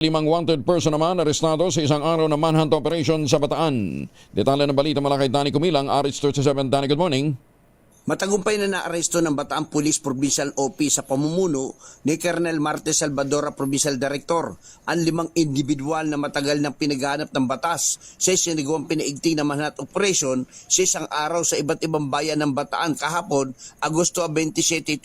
Limang wanted person naman arestado sa isang araw na manhunt operation sa Bataan. Detalye ng balita mula kay Danny Kumilang, RH37. Danny, good morning. Matagumpay na naaresto ng Bataan Police Provincial OP sa pamumuno ni Colonel Marte Salvadora Provincial Director ang limang individual na matagal nang pinaghanap ng batas sa sinigawang pinaigting na manhat operation sa isang araw sa iba't ibang bayan ng Bataan kahapon, Agosto 27,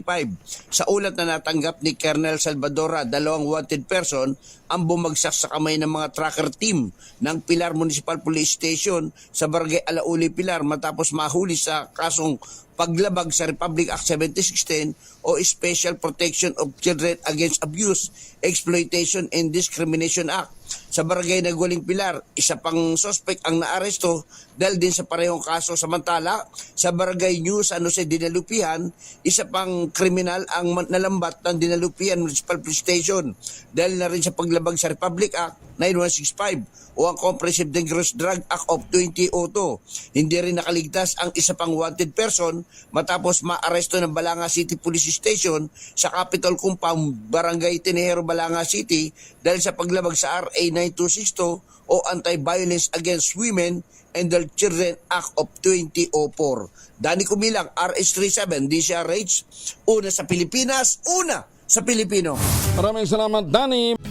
2025. Sa ulat na natanggap ni Colonel Salvadora, dalawang wanted person ang bumagsak sa kamay ng mga tracker team ng Pilar Municipal Police Station sa Barangay Alauli Pilar matapos mahuli sa kasong paglabag sa Republic Act 7610 o Special Protection of Children Against Abuse, Exploitation and Discrimination Act. Sa barangay Nagwaling Pilar, isa pang sospek ang naaresto dahil din sa parehong kaso samantala sa barangay New San Jose Dinalupihan, isa pang kriminal ang nalambat ng Dinalupihan Municipal Police Station dahil na rin sa paglabag sa Republic Act 9165 o ang Comprehensive Dangerous Drug Act of 2002. Hindi rin nakaligtas ang isa pang wanted person matapos maaresto ng Balanga City Police Station sa Capitol Compound, Barangay Tinejero, Balanga City dahil sa paglabag sa RA 9262 o Anti-Violence Against Women and Their Children Act of 2004. Dani Kumilang, RS37, DCRH, una sa Pilipinas, una sa Pilipino. Maraming salamat, Danny.